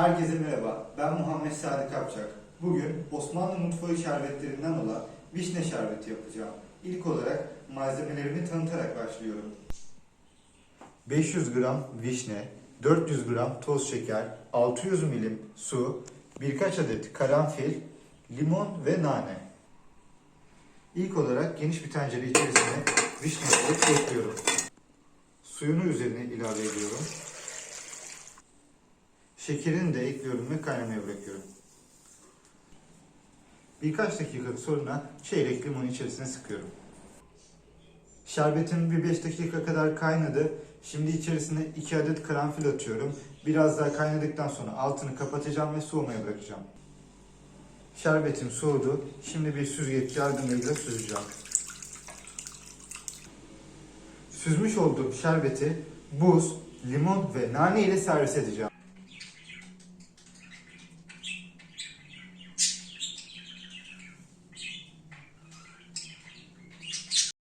Herkese merhaba, ben Muhammed Sadi Kapçak. Bugün Osmanlı mutfağı şerbetlerinden olan vişne şerbeti yapacağım. İlk olarak malzemelerimi tanıtarak başlıyorum. 500 gram vişne, 400 gram toz şeker, 600 milim su, birkaç adet karanfil, limon ve nane. İlk olarak geniş bir tencere içerisine vişneleri ekliyorum. Suyunu üzerine ilave ediyorum. Şekerini de ekliyorum ve kaynamaya bırakıyorum. Birkaç dakika sonra çeyrek limon içerisine sıkıyorum. Şerbetim bir 5 dakika kadar kaynadı. Şimdi içerisine 2 adet karanfil atıyorum. Biraz daha kaynadıktan sonra altını kapatacağım ve soğumaya bırakacağım. Şerbetim soğudu. Şimdi bir süzgeç yardımıyla süzeceğim. Süzmüş olduğum şerbeti buz, limon ve nane ile servis edeceğim.